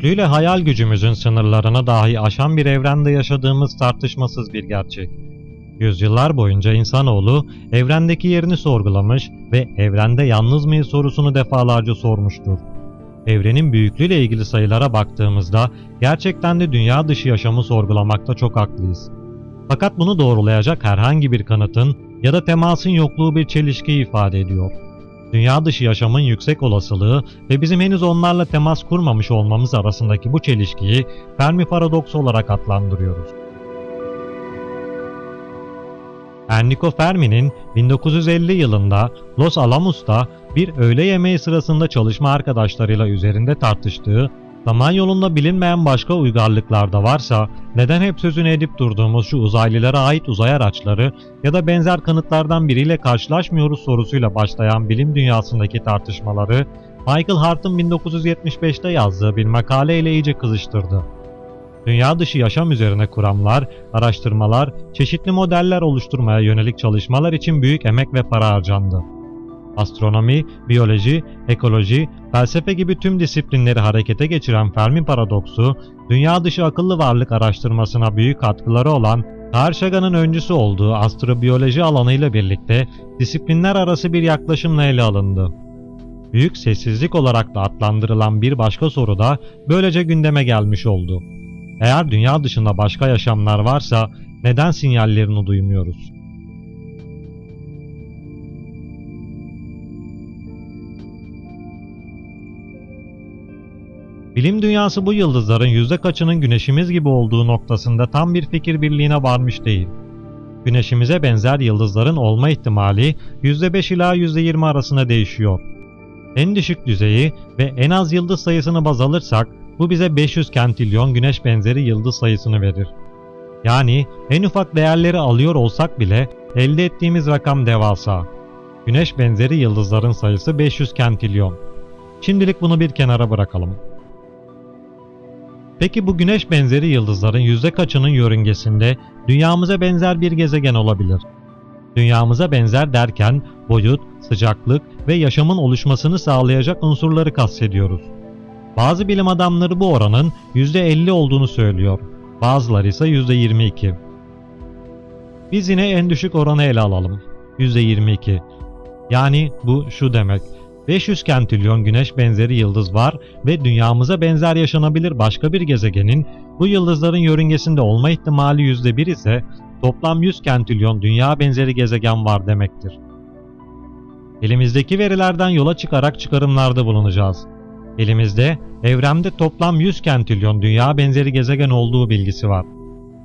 büyüklüğüyle hayal gücümüzün sınırlarını dahi aşan bir evrende yaşadığımız tartışmasız bir gerçek. Yüzyıllar boyunca insanoğlu evrendeki yerini sorgulamış ve evrende yalnız mıyız sorusunu defalarca sormuştur. Evrenin büyüklüğüyle ilgili sayılara baktığımızda gerçekten de dünya dışı yaşamı sorgulamakta çok haklıyız. Fakat bunu doğrulayacak herhangi bir kanıtın ya da temasın yokluğu bir çelişki ifade ediyor. Dünya dışı yaşamın yüksek olasılığı ve bizim henüz onlarla temas kurmamış olmamız arasındaki bu çelişkiyi Fermi paradoksu olarak adlandırıyoruz. Enrico Fermi'nin 1950 yılında Los Alamos'ta bir öğle yemeği sırasında çalışma arkadaşlarıyla üzerinde tartıştığı Samanyolu'nda bilinmeyen başka uygarlıklar da varsa neden hep sözünü edip durduğumuz şu uzaylılara ait uzay araçları ya da benzer kanıtlardan biriyle karşılaşmıyoruz sorusuyla başlayan bilim dünyasındaki tartışmaları Michael Hart'ın 1975'te yazdığı bir makale iyice kızıştırdı. Dünya dışı yaşam üzerine kuramlar, araştırmalar, çeşitli modeller oluşturmaya yönelik çalışmalar için büyük emek ve para harcandı. Astronomi, biyoloji, ekoloji, felsefe gibi tüm disiplinleri harekete geçiren Fermi paradoksu, dünya dışı akıllı varlık araştırmasına büyük katkıları olan Carl Sagan'ın öncüsü olduğu astrobiyoloji alanıyla birlikte disiplinler arası bir yaklaşımla ele alındı. Büyük sessizlik olarak da adlandırılan bir başka soru da böylece gündeme gelmiş oldu. Eğer dünya dışında başka yaşamlar varsa neden sinyallerini duymuyoruz? Bilim dünyası bu yıldızların yüzde kaçının güneşimiz gibi olduğu noktasında tam bir fikir birliğine varmış değil. Güneşimize benzer yıldızların olma ihtimali %5 ila %20 arasında değişiyor. En düşük düzeyi ve en az yıldız sayısını baz alırsak bu bize 500 kentilyon güneş benzeri yıldız sayısını verir. Yani en ufak değerleri alıyor olsak bile elde ettiğimiz rakam devasa. Güneş benzeri yıldızların sayısı 500 kentilyon. Şimdilik bunu bir kenara bırakalım. Peki bu güneş benzeri yıldızların yüzde kaçının yörüngesinde dünyamıza benzer bir gezegen olabilir? Dünyamıza benzer derken boyut, sıcaklık ve yaşamın oluşmasını sağlayacak unsurları kastediyoruz. Bazı bilim adamları bu oranın %50 olduğunu söylüyor. Bazıları ise %22. Biz yine en düşük oranı ele alalım. %22. Yani bu şu demek. 500 kentilyon güneş benzeri yıldız var ve dünyamıza benzer yaşanabilir başka bir gezegenin bu yıldızların yörüngesinde olma ihtimali %1 ise toplam 100 kentilyon dünya benzeri gezegen var demektir. Elimizdeki verilerden yola çıkarak çıkarımlarda bulunacağız. Elimizde evrende toplam 100 kentilyon dünya benzeri gezegen olduğu bilgisi var.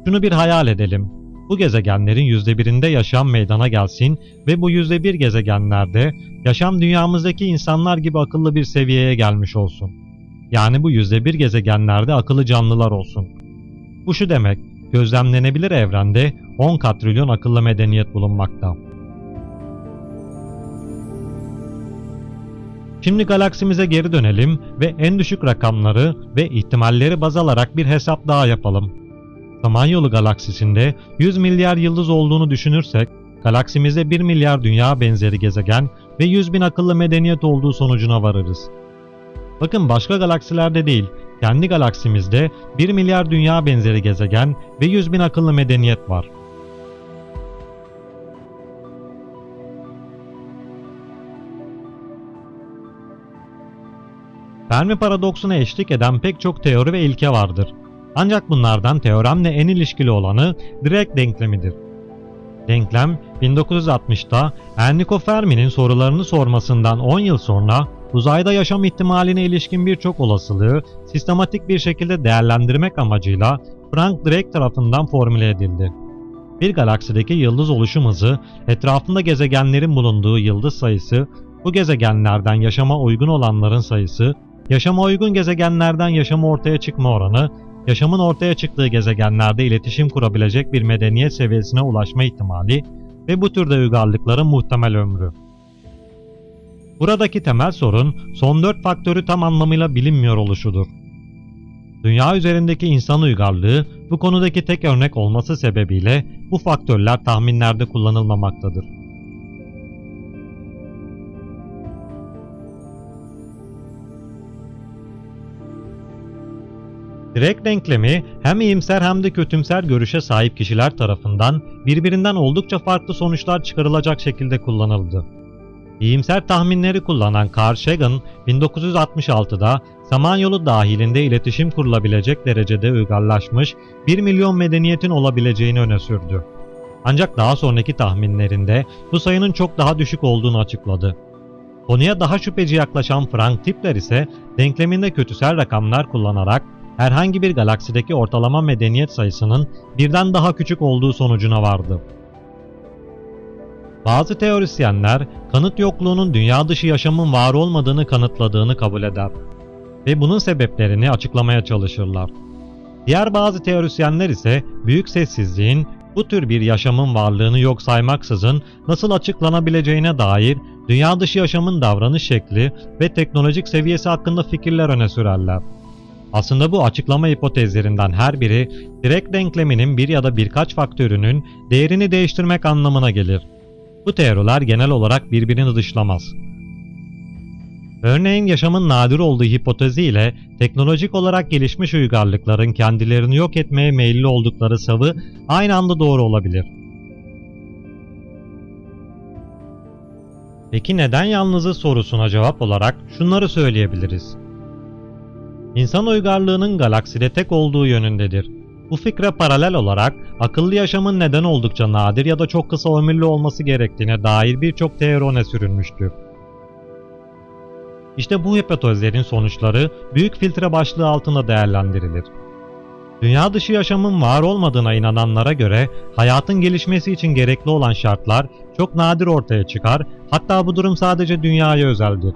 Şunu bir hayal edelim. Bu gezegenlerin %1'inde yaşam meydana gelsin ve bu %1 gezegenlerde yaşam dünyamızdaki insanlar gibi akıllı bir seviyeye gelmiş olsun. Yani bu %1 gezegenlerde akıllı canlılar olsun. Bu şu demek, gözlemlenebilir evrende 10 katrilyon akıllı medeniyet bulunmakta. Şimdi galaksimize geri dönelim ve en düşük rakamları ve ihtimalleri baz alarak bir hesap daha yapalım. Samanyolu galaksisinde 100 milyar yıldız olduğunu düşünürsek, galaksimizde 1 milyar dünya benzeri gezegen ve 100 bin akıllı medeniyet olduğu sonucuna varırız. Bakın başka galaksilerde değil, kendi galaksimizde 1 milyar dünya benzeri gezegen ve 100 bin akıllı medeniyet var. Fermi paradoksuna eşlik eden pek çok teori ve ilke vardır. Ancak bunlardan teoremle en ilişkili olanı direkt denklemidir. Denklem 1960'ta Enrico Fermi'nin sorularını sormasından 10 yıl sonra uzayda yaşam ihtimaline ilişkin birçok olasılığı sistematik bir şekilde değerlendirmek amacıyla Frank Drake tarafından formüle edildi. Bir galaksideki yıldız oluşum hızı, etrafında gezegenlerin bulunduğu yıldız sayısı, bu gezegenlerden yaşama uygun olanların sayısı, yaşama uygun gezegenlerden yaşamı ortaya çıkma oranı, yaşamın ortaya çıktığı gezegenlerde iletişim kurabilecek bir medeniyet seviyesine ulaşma ihtimali ve bu türde uygarlıkların muhtemel ömrü. Buradaki temel sorun son dört faktörü tam anlamıyla bilinmiyor oluşudur. Dünya üzerindeki insan uygarlığı bu konudaki tek örnek olması sebebiyle bu faktörler tahminlerde kullanılmamaktadır. Direkt denklemi hem iyimser hem de kötümser görüşe sahip kişiler tarafından birbirinden oldukça farklı sonuçlar çıkarılacak şekilde kullanıldı. İyimser tahminleri kullanan Carl Sagan 1966'da Samanyolu dahilinde iletişim kurulabilecek derecede uygarlaşmış 1 milyon medeniyetin olabileceğini öne sürdü. Ancak daha sonraki tahminlerinde bu sayının çok daha düşük olduğunu açıkladı. Konuya daha şüpheci yaklaşan Frank Tipler ise denkleminde kötüsel rakamlar kullanarak herhangi bir galaksideki ortalama medeniyet sayısının birden daha küçük olduğu sonucuna vardı. Bazı teorisyenler kanıt yokluğunun dünya dışı yaşamın var olmadığını kanıtladığını kabul eder ve bunun sebeplerini açıklamaya çalışırlar. Diğer bazı teorisyenler ise büyük sessizliğin bu tür bir yaşamın varlığını yok saymaksızın nasıl açıklanabileceğine dair dünya dışı yaşamın davranış şekli ve teknolojik seviyesi hakkında fikirler öne sürerler. Aslında bu açıklama hipotezlerinden her biri direkt denkleminin bir ya da birkaç faktörünün değerini değiştirmek anlamına gelir. Bu teoriler genel olarak birbirini dışlamaz. Örneğin yaşamın nadir olduğu hipotezi ile teknolojik olarak gelişmiş uygarlıkların kendilerini yok etmeye meyilli oldukları savı aynı anda doğru olabilir. Peki neden yalnızı sorusuna cevap olarak şunları söyleyebiliriz. İnsan uygarlığının galakside tek olduğu yönündedir. Bu fikre paralel olarak akıllı yaşamın neden oldukça nadir ya da çok kısa ömürlü olması gerektiğine dair birçok teori öne sürülmüştür. İşte bu hipotezlerin sonuçları büyük filtre başlığı altında değerlendirilir. Dünya dışı yaşamın var olmadığına inananlara göre hayatın gelişmesi için gerekli olan şartlar çok nadir ortaya çıkar, hatta bu durum sadece dünyaya özeldir.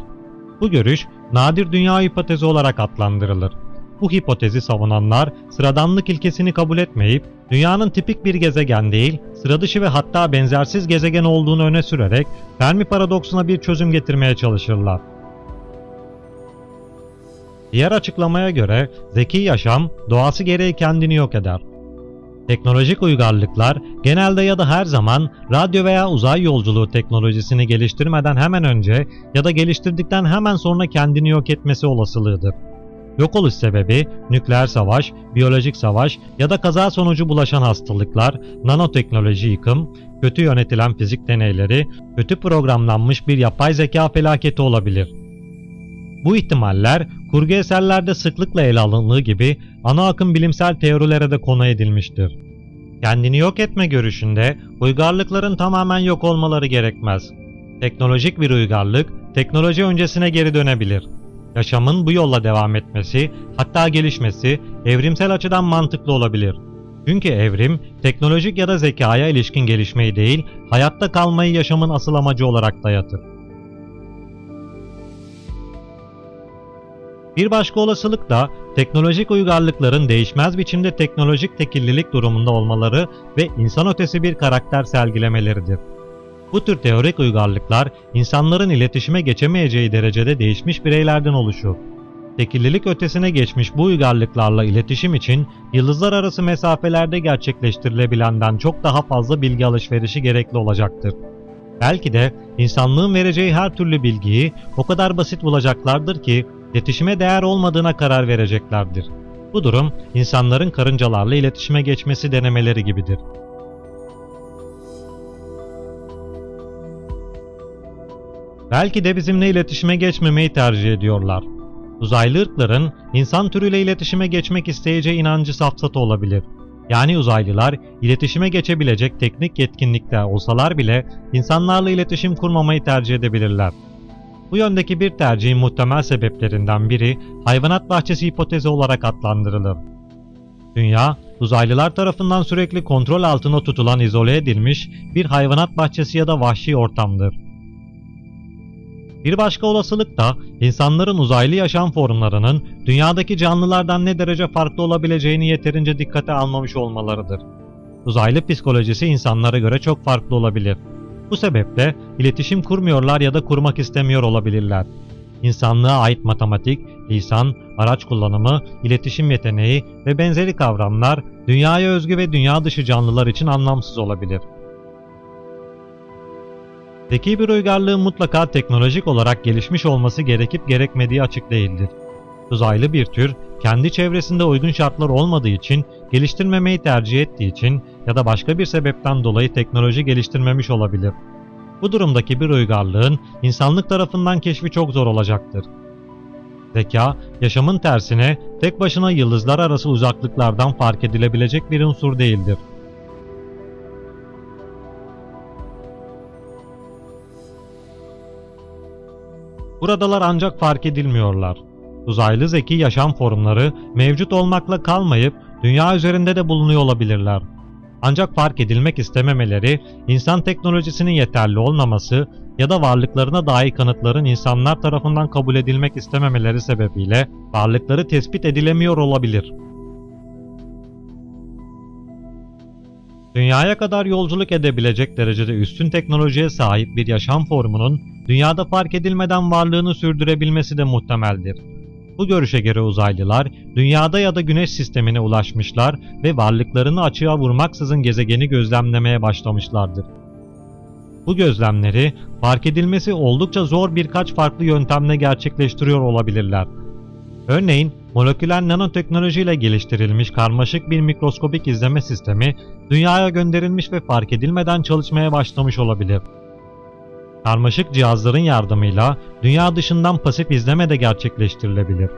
Bu görüş nadir dünya hipotezi olarak adlandırılır. Bu hipotezi savunanlar sıradanlık ilkesini kabul etmeyip dünyanın tipik bir gezegen değil, sıra dışı ve hatta benzersiz gezegen olduğunu öne sürerek Fermi paradoksuna bir çözüm getirmeye çalışırlar. Diğer açıklamaya göre zeki yaşam doğası gereği kendini yok eder. Teknolojik uygarlıklar genelde ya da her zaman radyo veya uzay yolculuğu teknolojisini geliştirmeden hemen önce ya da geliştirdikten hemen sonra kendini yok etmesi olasılığıdır. Yok oluş sebebi nükleer savaş, biyolojik savaş ya da kaza sonucu bulaşan hastalıklar, nanoteknoloji yıkım, kötü yönetilen fizik deneyleri, kötü programlanmış bir yapay zeka felaketi olabilir. Bu ihtimaller kurgu eserlerde sıklıkla ele alındığı gibi ana akım bilimsel teorilere de konu edilmiştir. Kendini yok etme görüşünde uygarlıkların tamamen yok olmaları gerekmez. Teknolojik bir uygarlık teknoloji öncesine geri dönebilir. Yaşamın bu yolla devam etmesi, hatta gelişmesi evrimsel açıdan mantıklı olabilir. Çünkü evrim, teknolojik ya da zekaya ilişkin gelişmeyi değil, hayatta kalmayı yaşamın asıl amacı olarak dayatır. Bir başka olasılık da teknolojik uygarlıkların değişmez biçimde teknolojik tekillilik durumunda olmaları ve insan ötesi bir karakter sergilemeleridir. Bu tür teorik uygarlıklar insanların iletişime geçemeyeceği derecede değişmiş bireylerden oluşur. Tekillilik ötesine geçmiş bu uygarlıklarla iletişim için yıldızlar arası mesafelerde gerçekleştirilebilenden çok daha fazla bilgi alışverişi gerekli olacaktır. Belki de insanlığın vereceği her türlü bilgiyi o kadar basit bulacaklardır ki iletişime değer olmadığına karar vereceklerdir. Bu durum insanların karıncalarla iletişime geçmesi denemeleri gibidir. Belki de bizimle iletişime geçmemeyi tercih ediyorlar. Uzaylı ırkların insan türüyle iletişime geçmek isteyeceği inancı safsata olabilir. Yani uzaylılar iletişime geçebilecek teknik yetkinlikte olsalar bile insanlarla iletişim kurmamayı tercih edebilirler. Bu yöndeki bir tercihin muhtemel sebeplerinden biri hayvanat bahçesi hipotezi olarak adlandırılır. Dünya, uzaylılar tarafından sürekli kontrol altında tutulan izole edilmiş bir hayvanat bahçesi ya da vahşi ortamdır. Bir başka olasılık da insanların uzaylı yaşam formlarının dünyadaki canlılardan ne derece farklı olabileceğini yeterince dikkate almamış olmalarıdır. Uzaylı psikolojisi insanlara göre çok farklı olabilir. Bu sebeple iletişim kurmuyorlar ya da kurmak istemiyor olabilirler. İnsanlığa ait matematik, lisan, araç kullanımı, iletişim yeteneği ve benzeri kavramlar dünyaya özgü ve dünya dışı canlılar için anlamsız olabilir. Zeki bir uygarlığın mutlaka teknolojik olarak gelişmiş olması gerekip gerekmediği açık değildir. Uzaylı bir tür kendi çevresinde uygun şartlar olmadığı için geliştirmemeyi tercih ettiği için ya da başka bir sebepten dolayı teknoloji geliştirmemiş olabilir. Bu durumdaki bir uygarlığın insanlık tarafından keşfi çok zor olacaktır. Zeka, yaşamın tersine tek başına yıldızlar arası uzaklıklardan fark edilebilecek bir unsur değildir. Buradalar ancak fark edilmiyorlar. Uzaylı zeki yaşam formları mevcut olmakla kalmayıp dünya üzerinde de bulunuyor olabilirler. Ancak fark edilmek istememeleri, insan teknolojisinin yeterli olmaması ya da varlıklarına dair kanıtların insanlar tarafından kabul edilmek istememeleri sebebiyle varlıkları tespit edilemiyor olabilir. Dünyaya kadar yolculuk edebilecek derecede üstün teknolojiye sahip bir yaşam formunun dünyada fark edilmeden varlığını sürdürebilmesi de muhtemeldir. Bu görüşe göre uzaylılar dünyada ya da güneş sistemine ulaşmışlar ve varlıklarını açığa vurmaksızın gezegeni gözlemlemeye başlamışlardır. Bu gözlemleri fark edilmesi oldukça zor birkaç farklı yöntemle gerçekleştiriyor olabilirler. Örneğin moleküler nanoteknoloji ile geliştirilmiş karmaşık bir mikroskopik izleme sistemi dünyaya gönderilmiş ve fark edilmeden çalışmaya başlamış olabilir. Karmaşık cihazların yardımıyla dünya dışından pasif izleme de gerçekleştirilebilir.